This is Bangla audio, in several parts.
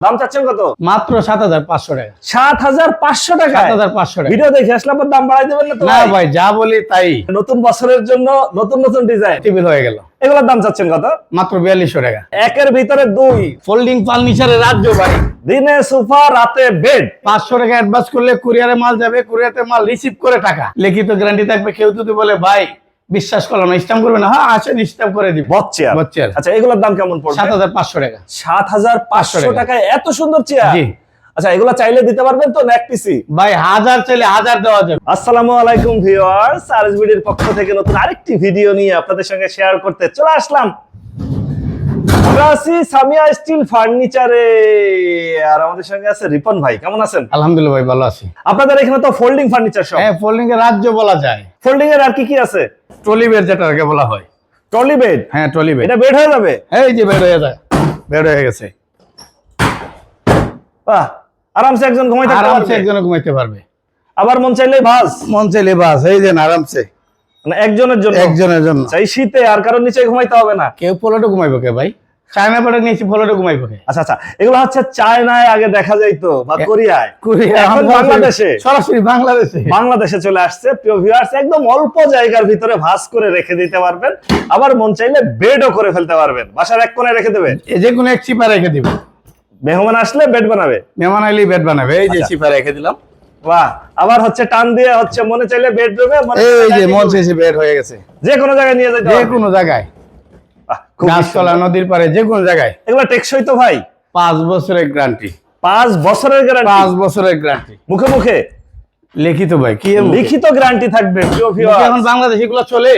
দাম চাচ্ছেন কত? মাত্র সাত হাজার পাঁচশো টাকা। সাত হাজার পাঁচশো টাকা সাত হাজার পাঁচশো টাকা। ভিডিও দেখে আসলে দাম বাড়াই দেবেন না না ভাই? যা বলি তাই। নতুন বছরের জন্য নতুন নতুন ডিজাইন টেবিল হয়ে গেল। এগুলোর দাম চাচ্ছেন কত? মাত্র বিয়াল্লিশশো টাকা। একের ভিতরে দুই। ফোল্ডিং ফার্নিচারের রাজ্য ভাই। দিনে সোফা রাতে বেড পাঁচশো টাকা অ্যাডভান্স করলে কুরিয়ারে মাল যাবে কুরিয়ারে মাল রিসিভ করে টাকা। লিখিত গ্যারান্টি থাকবে কেউ যদি বলে ভাই বিশ্বাস করলাম না স্ট্যাম্প করবে না। হ্যাঁ আসেন স্ট্যাম্প করে দিব। বট চেয়ার বট চেয়ার। আচ্ছা এগুলোর দাম কেমন পড়বে? সাত হাজার পাঁচশো টাকা। সাত হাজার পাঁচশো টাকা। টাকায় এত সুন্দর চেয়ার জি। আচ্ছা এগুলো চাইলে দিতে পারবেন তো নেক পিসি ভাই হাজার চাইলে হাজার দেওয়া যাবে। আসসালামু আলাইকুম ভিউয়ার্স আরএসবিডির পক্ষ থেকে নতুন আরেকটি ভিডিও নিয়ে আপনাদের সঙ্গে শেয়ার করতে চলে আসলাম। আছি সামিয়া স্টিল ফার্নিচারে। আর আমাদের সঙ্গে আছে রিপন ভাই কেমন আছেন? আলহামদুলিল্লাহ ভাই ভালো আছি। আপনাদের এখানে তো ফোল্ডিং ফার্নিচার সব হ্যাঁ ফোল্ডিং এর রাজ্য বলা যায়। ফোল্ডিং এর আর কি কি আছে? ট্রলি বেড যেটাকে বলা হয়। ট্রলি বেড হ্যাঁ ট্রলি বেড এটা বেড হয়ে যাবে? এই যে বেড হয়ে যায়। বেড হয়ে গেছে। বাহ আরামসে একজন ঘুমাইতে আরামসে পারবে। একজনে ঘুমাইতে পারবে। আবার মন চাইলে ভাস মন চাইলে বাস এই যে আরামসে। মানে একজনের জন্য। একজনের জন্য। চাই শীতে আর কারোর নিচে ঘুমাইতে হবে না? কেউ পোলোটো ঘুমাইবো কে ভাই? চায়না পেটে নিয়েছি পোলোটো ঘুমাইবো আচ্ছা আচ্ছা এগুলো হচ্ছে চায়নায় আগে দেখা যাইতো বা কোরিয়ায়। এখন বাংলাদেশে। সরাসরি বাংলাদেশে। বাংলাদেশে চলে আসছে প্রিয় ভিউয়ার্স একদম অল্প জায়গার ভিতরে ভাস করে রেখে দিতে পারবেন। আবার মন চাইলে বেডও করে ফেলতে পারবেন। বাসার এক কোণে রেখে দেবে? এই যে কোনো এক চিপা রেখে দিবে। মেহমান আসলে বেড বানাবে। মেহমান আইলি বেড বানাবে। এই যে আচ্ছা। চিপা রেখে দিলাম। বাহ আবার হচ্ছে টান দিয়ে হচ্ছে মনে চাইলে বেডরুমে এই যে মন চাইছে বেড হয়ে গেছে। যে কোনো জায়গায় নিয়ে যেতে যে কোনো জায়গায়। গাছতলা নদীর পারে যে কোনো জায়গায়। এগুলো টেকসই তো ভাই। পাঁচ বছরের গ্যারান্টি পাঁচ বছরের গ্যারান্টি পাঁচ বছরের গ্যারান্টি মুখে মুখে। লিখিত ভাই কি লিখিত গ্যারান্টি থাকবে এখন বাংলাদেশ এগুলো চলে।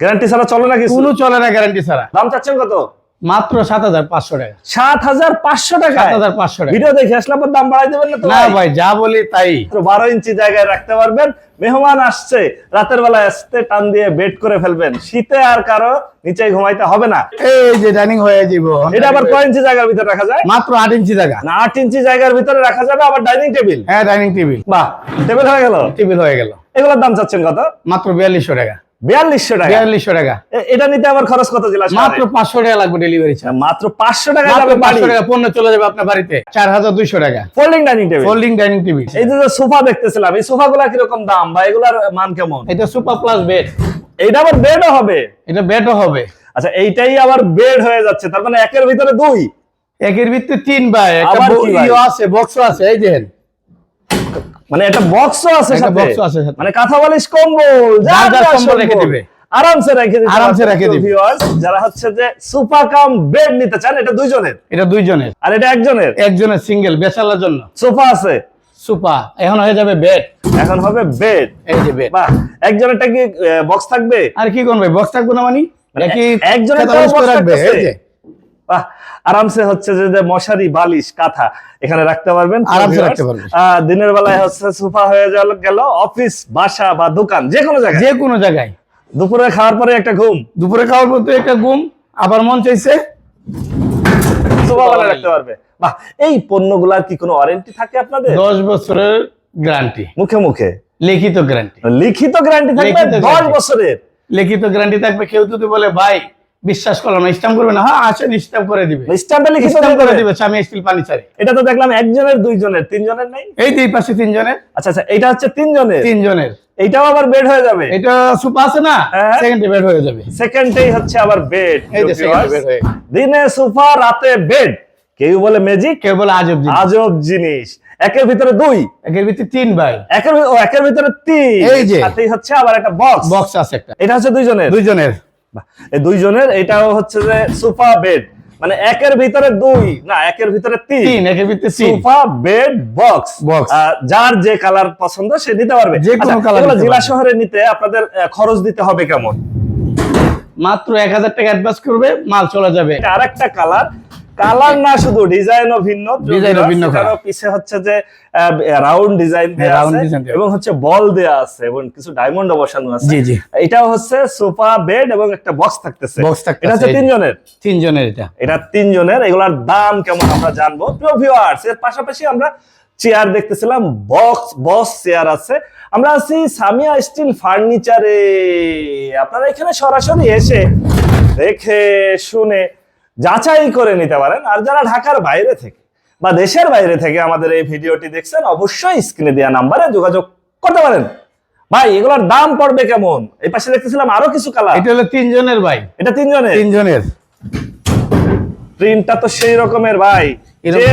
গ্যারান্টি ছাড়া চলে না কিছু? কোনো চলে না গ্যারান্টি ছাড়া। দাম চাচ্ছেন কত? মাত্র সাত হাজার পাঁচশো টাকা। সাত হাজার পাঁচশো টাকা? সাত হাজার পাঁচশো টাকা। ভিডিও দেখে আসলে আপনার দাম বাড়াই দেবেন না ভাই? যা বলি তাই। বারো ইঞ্চি জায়গায় রাখতে পারবেন। মেহমান আসছে রাতের বেলা আসতে টান দিয়ে বেড করে ফেলবেন। শীতে আর কারও নিচে ঘুমাইতে হবে না। এই যে ডাইনিং হয়ে যাব। এটা আবার কয় ইঞ্চি জায়গার ভিতরে রাখা যায়? মাত্র আট ইঞ্চি জায়গা। না আট ইঞ্চি জায়গার ভিতরে রাখা যাবে আবার ডাইনিং টেবিল? হ্যাঁ ডাইনিং টেবিল। বাহ টেবিল হয়ে গেল। টেবিল হয়ে গেল। এগুলোর দাম চাচ্ছেন কত? মাত্র বিয়াল্লিশশো টাকা। বিয়াল্লিশশো টাকা। বিয়াল্লিশশো টাকা। এটা নিতে আবার খরচ কত জেলা মাত্র পাঁচশো টাকা লাগবে ডেলিভারি চার্জ। মাত্র পাঁচশো টাকা যাবে পাঁচশো টাকা পণ্য চলে যাবে আপনার বাড়িতে। চার হাজার দুইশো টাকা। Folding dining table folding dining table এই যে সোফা দেখতেছিলাম এই সোফা গুলা কীরকম দাম? বা এগুলার মান কেমন? এটা প্লাস বেড। আবার বেডও হবে? এটা বেডও হবে। আচ্ছা এইটাই আবার বেড হয়ে যাচ্ছে তার মানে একের ভিতরে দুই? একের ভিত্তি তিন ভাই একটা আছে বক্সও আছে এই দেখেন। মানে একটা বক্সও আছে সাথে। box-ও আছে সাথে। মানে কাঁথা বালিশ কম্বল যার যার কম্বল রেখে দিবে। আরামসে রেখে দিতে আরামসে রেখে দিবে। viewers, যারা হচ্ছে যে সুপার কাম বেড নিতে চান এটা দুইজনের? এটা দুইজনের। আর এটা একজনের? একজনের সিঙ্গেল বেচালার জন্য। সোফা আছে? সুপা এখন হয়ে যাবে বেড এখন হবে বেড এই যে বেড বাহ একজনেরটা কি বক্স থাকবে? আর কি করবে বক্স থাকবে না মানি? মানে নাকি একজনের তো box এই যে। আরামসে হচ্ছে যে মশারি বালিশ কাঁথা এখানে রাখতে পারবেন। আরামসে রাখতে পারবেন। দিনের বেলায় হচ্ছে সোফা হয়ে গেল অফিস বাসা বা দোকান যে কোনো জায়গায়। যে কোনো জায়গায়। দুপুরে খাওয়ার পরে একটা ঘুম। দুপুরে খাওয়ার পর একটা ঘুম আবার মন চাইছে। সোফা বানায় রাখতে পারবে। বাহ এই পণ্যগুলার কি কোনো ওয়ারেন্টি থাকে আপনাদের? দশ বছরের গ্যারান্টি মুখে মুখে? লিখিত গ্যারান্টি লিখিত গ্যারান্টি থাকবে লিখিত দশ guarantee। বছরের? লিখিত গ্যারান্টি থাকবে কেউ যদি বলে ভাই বিশ্বাস করলাম স্ট্যাম্প করবে না। হ্যাঁ আসেন স্ট্যাম্প করে দিবে। লিখিত স্ট্যাম্প করে দিবে। স্বামী স্টিল ফার্নিচারে এটা তো দেখলাম একজনের দুইজনের তিনজনের নাই? এই দুই পাশে তিনজনের। আচ্ছা আচ্ছা এটা হচ্ছে তিনজনের? তিনজনের। এইটাও আবার বেড হয়ে যাবে? এটা সুপা আছে না? হ্যাঁ। সেকেন্ড বেড হয়ে যাবে। সেকেন্ডেই হচ্ছে আবার বেড। এই যে second bed হয়ে। দিনে সোফা রাতে বেড। কেউ বলে ম্যাজিক কেউ বলে আজব জিনিস। আজব জিনিস। একের ভিতরে দুই। একের ভিতরে তিন ভাই। একের ও একের ভিতরে তিন। এই যে। সাথেই হচ্ছে আবার একটা বক্স বক্স আছে একটা। এটা হচ্ছে দুইজনের? দুইজনের। এই দুইজনের এটাও হচ্ছে যে সোফা বেড মানে একের ভিতরে দুই না একের ভিতরে তিন। একের ভিতরে সোফা বেড বক্স যার যে কালার পছন্দ সে নিতে পারবে। যে কোনো আচ্ছা, এগুলো নিতে জেলা শহরে নিতে আপনাদের খরচ দিতে হবে কেমন? মাত্র এক হাজার টাকা অ্যাডভান্স করবে মাল চলে যাবে। আর একটা কালার কালার না শুধু ডিজাইনও ভিন্ন ডিজাইনও ভিন্ন করা। পিছে হচ্ছে যে রাউন্ড ডিজাইন দেয়া আছে এবং হচ্ছে বল দেয়া আছে এবং কিছু ডায়মন্ড বসানো আছে। জি, জি। এটাও হচ্ছে সোফা বেড এবং একটা বক্স থাকতেছে। Box থাকতেছে, এটা হচ্ছে এই যে। তিনজনের? তিনজনের এটা। এটা তিনজনের এগুলার দাম কেমন আমরা জানব? প্রিয় ভিউয়ার্স এর পাশাপাশি আমরা চেয়ার দেখতেছিলাম বক্স বক্স চেয়ার আছে। আমরা আছি সামিয়া স্টিল ফার্নিচারে আপনারা এখানে সরাসরি এসে দেখে শুনে যাচাই করে নিতে পারেন। আর যারা ঢাকার বাইরে থেকে বা দেশের বাইরে থেকে আমাদের এই ভিডিওটি দেখছেন অবশ্যই স্ক্রিনে দেওয়া নাম্বারে যোগাযোগ করতে পারেন। ভাই এগুলোর দাম পড়বে কেমন? এই পাশে দেখতেছিলাম আরও কিছু কালার এটা হলো তিনজনের ভাই। এটা তিনজনের? তিনজনের। প্রিন্টটা তো সেই রকমের ভাই।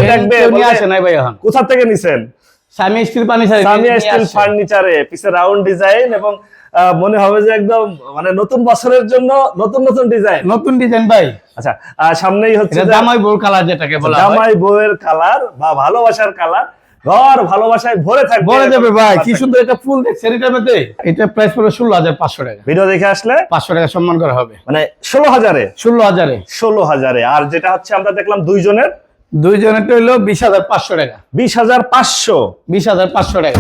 দেখবে নিয়ে বলবে, নাই ভাই এখন। কোথা থেকে নিছেন? স্বামী ছাড়ে সামিয়া নিয়ে স্টিল। ফার্নিচারে পিছে রাউন্ড ডিজাইন এবং মনে হবে যে একদম মানে নতুন বছরের জন্য নতুন নতুন ডিজাইন নতুন ডিজাইন ভাই। আচ্ছা সামনেই হচ্ছে জামাই বউ কালার যেটাকে বলা হয়। জামাই বউয়ের কালার বা ভালোবাসার কালার ঘর ভালোবাসায় ভরে থাকবে। বলে যাবে ভাই। কি সুন্দর এটা ফুল দেখছেন এটার মধ্যে। এটা প্রাইস পড়বে ষোলো হাজার পাঁচশো টাকা। ভিডিও দেখে আসলে? পাঁচশো টাকা সম্মান করা হবে। মানে ষোলো হাজারে? ষোলো হাজারে। ষোলো হাজারে। আর যেটা হচ্ছে আমরা দেখলাম দুইজনের দুইজনেরটা হইল বিশ হাজার পাঁচশো টাকা। বিশ হাজার পাঁচশো? বিশ হাজার পাঁচশো টাকা।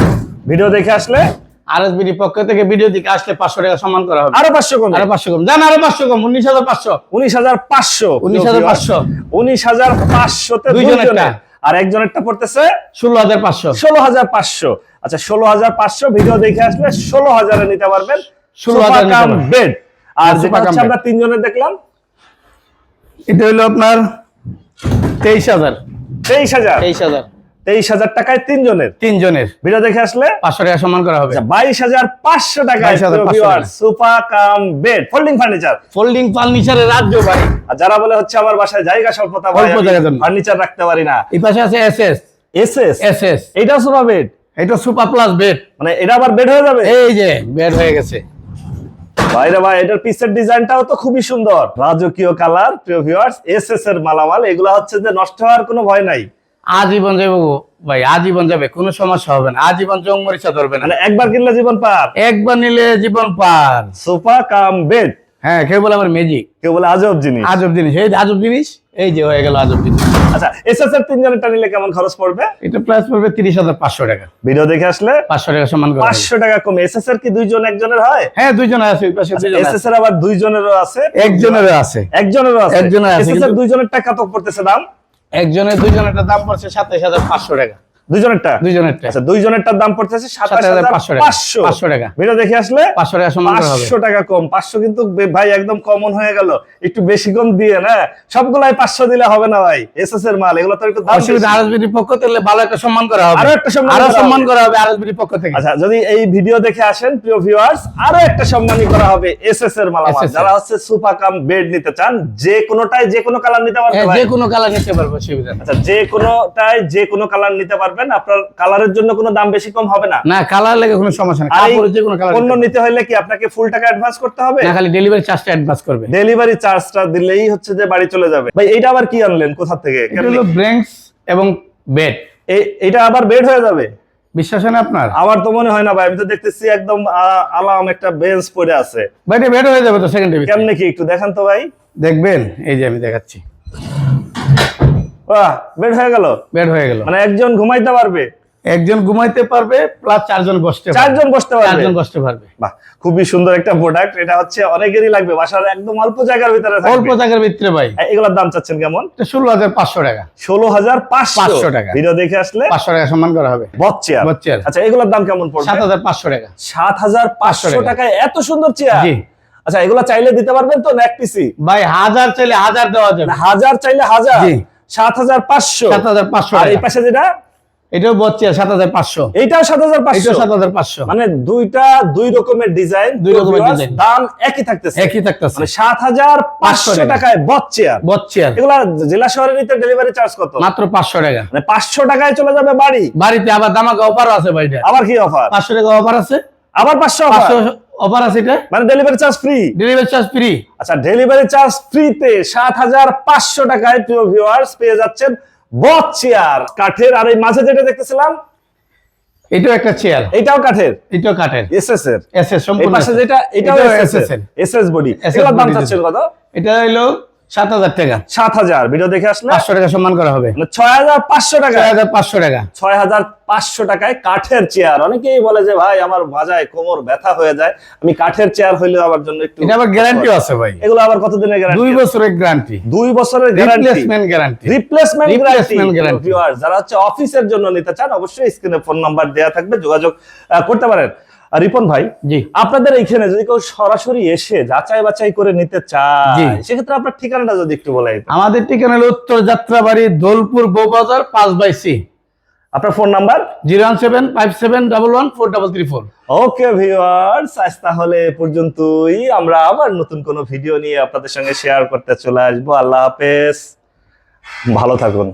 ভিডিও দেখে আসলে? আর এস বিডি পক্ষ থেকে ভিডিও দিকে আসলে পাঁচশো টাকা সম্মান করা হবে। আরও পাঁচশো কমে আরও পাঁচশো কম। জান আরও পাঁচশো কম উনিশ হাজার পাঁচশো। উনিশ হাজার পাঁচশো। 19,500 উনিশ হাজার পাঁচশোতে দুইজনেরটা। দুইজনের। আর একজনেরটা পড়তেছে? ষোলো হাজার পাঁচশো। ষোলো হাজার পাঁচশো। আচ্ছা ষোলো হাজার পাঁচশো ভিডিও দেখে আসলে ষোলো হাজারে নিতে পারবেন। 16,000 নিতে পারবেন। বেড। আর যেটা। আমরা তিনজনের দেখলাম। এটা হইল আপনার তেইশ হাজার। তেইশ হাজার? তেইশ হাজার। তেইশ হাজার টাকায় তিনজনের? তিনজনের। ভিডিও দেখে আসলে? পাঁচশো টাকা সম্মান করা হবে। আচ্ছা বাইশ হাজার পাঁচশো টাকা। Sofa cum bed folding furniture folding ফার্নিচারের রাজ্য ভাই। আর যারা বলে হচ্ছে আমার বাসায় জায়গা স্বল্পতা। ফার্নিচার রাখতে পারি না। এই পাশে আছে S S S S S S এটাও সোফা বেড এটা সুপার প্লাস বেড মানে এটা আবার বেড হয়ে যাবে? এই যে বেড হয়ে গেছে। বাইরে ভাই এটার পিসের ডিজাইনটাও তো খুবই সুন্দর। রাজকীয় কালার প্রিয় ভিউয়ার্স এস এস এর মালামাল এগুলা হচ্ছে যে নষ্ট হওয়ার কোনো ভয় নাই। আজীবন যাবে ভাই আজীবন যাবে কোনো সমস্যা হবে না। আজীবন জং মরিচা ধরবে না। মানে একবার কিনলে জীবন পার। একবার নিলে জীবন পার। সোফা কাম বেড হ্যাঁ কেউ বলে আমার ম্যাজিক কেউ বলে আজব জিনিস। আজব জিনিস। এই আজব জিনিস এই যে হয়ে গেল আজব জিনিস। আচ্ছা এস এস এর তিনজনেরটা নিলে কেমন খরচ পড়বে? এটা প্রাইস পড়বে তিরিশ হাজার পাঁচশো টাকা। ভিডিও দেখে আসলে? পাঁচশো টাকা সম্মান করা হবে। পাঁচশো টাকা কমে। এস এস এর কি দুইজন একজনের হয়? হ্যাঁ দুইজন আছে ওই পাশে দুইজন এস আছে। এস এর আবার দুইজনেরও আছে? একজনেরও আছে। একজনেরও আছে? একজনের আছে, এস এস এর দুইজনের টাকা কত পড়তেছে দাম? একজনের দুইজনেরটা দাম পড়ছে সাতাইশ হাজার পাঁচশো টাকা। দুইজনেরটা? দুইজনেরটা। আচ্ছা দুইজনেরটার দাম পড়তেছে টাকা। ভিডিও দেখে আসলে টাকা হবে। টাকা কম। কিন্তু ভাই একদম কমন হয়ে গেল। একটু বেশি কম দিয়ে না? সবগুলাই পাঁচশো দিলে হবে না ভাই। এস এস এর মাল এগুলো তো একটু দাম বেশি। আরএসবির পক্ষ থেকে ভালো একটা সম্মান করা হবে। আরও একটা সম্মান আরও সম্মান করা হবে আরএসবির পক্ষ থেকে। আচ্ছা যদি এই ভিডিও দেখে আসেন প্রিয় ভিউয়ার্স আরও একটা সম্মানী করা হবে এস এস এর SS যারা হচ্ছে সুফা কাম বেড নিতে চান যে কোনোটাই যে কোনো কালার নিতে পারবেন হ্যাঁ, যে কোনো কালার নিতে পারব। আচ্ছা যে কোনোটাই যে কোনো কালার নিতে পারবেন আপনার কালারের জন্য কোনো দাম বেশি কম হবে না। না কালার লেগে কোনো সমস্যা এই কাপড়ের যে কোনো কালার পণ্য নিতে হলে কি আপনাকে ফুল টাকা অ্যাডভান্স করতে হবে? না খালি ডেলিভারি চার্জটা অ্যাডভান্স করবে। ডেলিভারি চার্জটা দিলেই হচ্ছে যে বাড়ি চলে যাবে। ভাই এইটা আবার কি আনলেন? কোথা থেকে? এটা হলো ব্রেঙ্কস এবং বেড এটা আবার বেড হয়ে যাবে? বিশ্বাস হয় না আপনার? আমার তো মনে হয় না ভাই আমি তো দেখতেছি একদম আলাম একটা বেঞ্চ পড়ে আছে। ভাই এটা বেড হয়ে যাবে তো সেকেন্ড কেমনে কি একটু দেখান তো ভাই। দেখবেন এই যে আমি দেখাচ্ছি। বাহ বেড হয়ে গেল? বেড হয়ে গেল। মানে একজন ঘুমাইতে পারবে? একজন ঘুমাইতে পারবে প্লাস চারজন বসতে চারজন বসতে পারবে? চারজন বসতে পারবে। বাহ খুবই সুন্দর একটা প্রোডাক্ট এটা হচ্ছে অনেকেরই লাগবে বাসার একদম অল্প জায়গার ভিতরে অল্প জায়গার ভিতরে ভাই। এগুলোর দাম চাচ্ছেন কেমন? ষোলো হাজার পাঁচশো টাকা। ষোলো হাজার পাঁচশো। টাকা। ভিডিও দেখে আসলে? পাঁচশো টাকা সম্মান করা হবে। বট চেয়ার বট চেয়ার। আচ্ছা এগুলোর দাম কেমন পড়বে? সাত হাজার পাঁচশো টাকা। সাত হাজার পাঁচশো টাকায় এত সুন্দর চেয়ার জি। আচ্ছা এগুলো চাইলে দিতে পারবেন তো এক পিসি ভাই হাজার চাইলে হাজার দেওয়া যাবে। হাজার চাইলে হাজার? জি। সাত হাজার পাঁচশো। সাত হাজার পাঁচশো আর এই পাশে যেটা? এটাও বচ্চে সাত হাজার পাঁচশো। এইটাও সাত হাজার পাঁচশো। সাত হাজার পাঁচশো। মানে দুইটা দুই রকমের ডিজাইন দুই রকমের design। দাম একই থাকতেছে। একই থাকতেছে। মানে সাত হাজার পাঁচশো টাকায় এগুলা জেলা শহরে নিতে ডেলিভারি চার্জ কত? মাত্র পাঁচশো টাকা। মানে পাঁচশো টাকায় চলে যাবে বাড়ি? বাড়িতে আবার দামাকা অফারও আছে ভাইটা আবার কি অফার পাঁচশো টাকা অফার আছে। আবার পাঁচশো পাঁচশো অফার আছে এটা? মানে delivery charge free delivery charge free আচ্ছা ডেলিভারি চার্জ ফ্রিতে সাত হাজার পাঁচশো টাকায় প্রিয় ভিউয়ার্স পেয়ে যাচ্ছেন বট চেয়ার কাঠের। আর এই মাঝে যেটা দেখতেছিলাম এটাও একটা চেয়ার এটাও কাঠের। এটাও কাঠের। এসএস এর। এস এস এই সম্পূর্ণ পাশে যেটা এটাও এসএস এসএস বডি এগুলোর দাম চাচ্ছেন কত? এটা হইল সাত হাজার টাকা। সাত হাজার। ভিডিও দেখে আসলে পাঁচশো টাকা সম্মান করা হবে। মানে ছয় হাজার পাঁচশো টাকা। ছয় হাজার পাঁচশো টাকা। ছয় হাজার পাঁচশো টাকায় কাঠের চেয়ার। অনেকেই বলে যে ভাই আমার বাজায় কোমর ব্যথা হয়ে যায়। আমি কাঠের চেয়ার হইলে আমার জন্য একটু এটা আবার গ্যারান্টিও আছে ভাই। এগুলো আবার কতদিনের দুই বছরের গ্যারান্টি দুই বছরের গ্যারান্টি রিপ্লেসমেন্ট গ্যারান্টি গ্যারান্টি। যারা হচ্ছে অফিসের জন্য নিতে চান অবশ্যই স্ক্রিনে ফোন নাম্বার দেওয়া থাকবে যোগাযোগ করতে পারেন। রিপন ভাই জি। আপনাদের এইখানে যদি কেউ সরাসরি এসে যাচাই বাছাই করে নিতে চায় সেক্ষেত্রে আপনার ঠিকানাটা যদি একটু বলাই আমাদের ঠিকানা হলো উত্তর যাত্রাবাড়ি দোলপুর বৌবাজার পাঁচ বাই সি। আপনার phone number? Zero one seven five seven double one four double three four. Okay viewers আজ তাহলে পর্যন্তই। আমরা আবার নতুন কোনো ভিডিও নিয়ে আপনাদের সঙ্গে শেয়ার করতে চলে আসব। আল্লাহ হাফেজ। ভালো থাকুন।